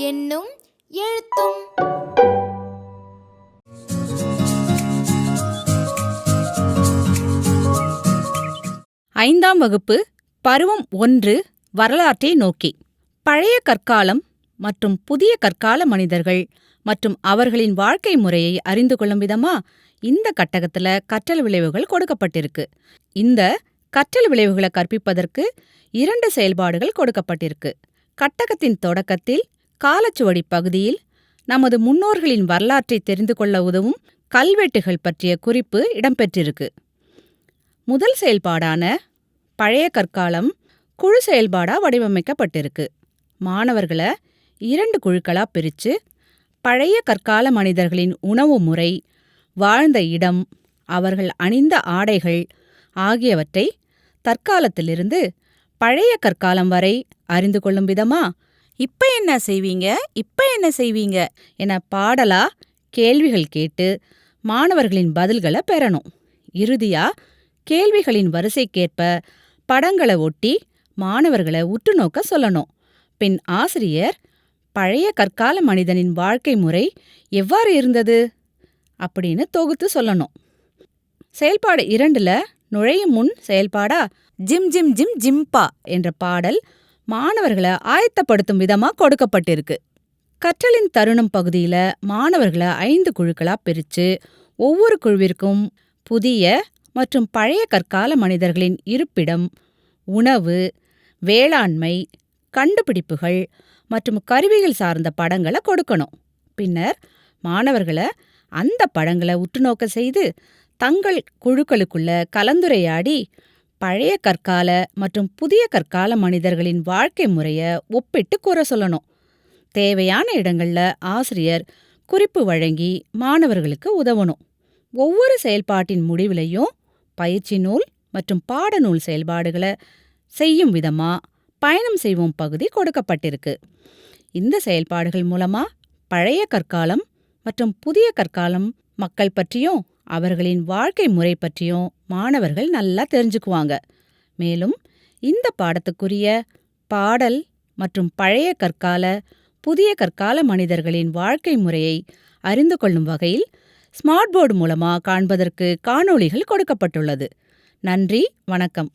என்னும் எழுத்தும். ஐந்தாம் வகுப்பு பருவம் ஒன்று வரலாற்றை நோக்கி. பழைய கற்காலம் மற்றும் புதிய கற்கால மனிதர்கள் மற்றும் அவர்களின் வாழ்க்கை முறையை அறிந்து கொள்ளும் விதமா இந்த கட்டகத்துல கற்றல் விளைவுகள் கொடுக்கப்பட்டிருக்கு. இந்த கற்றல் விளைவுகளை கற்பிப்பதற்கு இரண்டு செயல்பாடுகள் கொடுக்கப்பட்டிருக்கு. கட்டகத்தின் தொடக்கத்தில் காலச்சுவடி பகுதியில் நமது முன்னோர்களின் வரலாற்றை தெரிந்து கொள்ள உதவும் கல்வெட்டுகள் பற்றிய குறிப்பு இடம்பெற்றிருக்கு. முதல் செயல்பாடான பழைய கற்காலம் குழு செயல்பாடா வடிவமைக்கப்பட்டிருக்கு. மாணவர்களை இரண்டு குழுக்களா பிரிச்சு பழைய கற்கால மனிதர்களின் உணவு முறை வாழ்ந்த இடம் அவர்கள் அணிந்த ஆடைகள் ஆகியவற்றை தற்காலத்திலிருந்து பழைய கற்காலம் வரை அறிந்து கொள்ளும் விதமா? இப்ப என்ன செய்வீங்க? இப்ப என்ன செய்வீங்க? என பாடலா கேள்விகள் கேட்டு மாணவர்களின் பதில்களை பெறணும். இறுதியா கேள்விகளின் வரிசைக்கேற்ப படங்களை ஒட்டி மாணவர்களை உற்று நோக்க சொல்லணும். பின் ஆசிரியர் பழைய கற்கால மனிதனின் வாழ்க்கை முறை எவ்வாறு இருந்தது? அப்படின்னு தொகுத்து சொல்லணும். செயல்பாடு இரண்டுல நுழையும் முன் செயல்பாடா? ஜிம் ஜிம் ஜிம் ஜிம்பா என்ற பாடல் மாணவர்களை ஆயத்தப்படுத்தும் விதமா கொடுக்கப்பட்டிருக்கு. கற்றலின் தருணம் பகுதியில மாணவர்களை ஐந்து குழுக்களா பிரிச்சு ஒவ்வொரு குழுவிற்கும் புதிய மற்றும் பழைய கற்கால மனிதர்களின் இருப்பிடம் உணவு வேளாண்மை கண்டுபிடிப்புகள் மற்றும் கருவிகள் சார்ந்த படங்களை கொடுக்கணும். பின்னர் மாணவர்களை அந்த படங்களை உற்றுநோக்க செய்து தங்கள் குழுக்களுக்குள்ள கலந்துரையாடி பழைய கற்கால மற்றும் புதிய கற்கால மனிதர்களின் வாழ்க்கை முறைய ஒப்பிட்டு கூற சொல்லணும். தேவையான இடங்கள்ல ஆசிரியர் குறிப்பு வழங்கி மாணவர்களுக்கு உதவணும். ஒவ்வொரு செயல்பாட்டின் முடிவிலையும் பயிற்சி நூல் மற்றும் பாடநூல் செயல்பாடுகளை செய்யும் விதமா பயணம் செய்வோம் பகுதி கொடுக்கப்பட்டிருக்கு. இந்த செயல்பாடுகள் மூலமா பழைய கற்காலம் மற்றும் புதிய கற்காலம் மக்கள் பற்றியும் அவர்களின் வாழ்க்கை முறை பற்றியும் மாணவர்கள் நல்லா தெரிஞ்சுக்குவாங்க. மேலும் இந்த பாடத்துக்குரிய பாடல் மற்றும் பழைய கற்கால புதிய கற்கால மனிதர்களின் வாழ்க்கை முறையை அறிந்து கொள்ளும் வகையில் ஸ்மார்ட் போர்டு மூலமா காண்பதற்கு காணொளிகள் கொடுக்கப்பட்டுள்ளது. நன்றி வணக்கம்.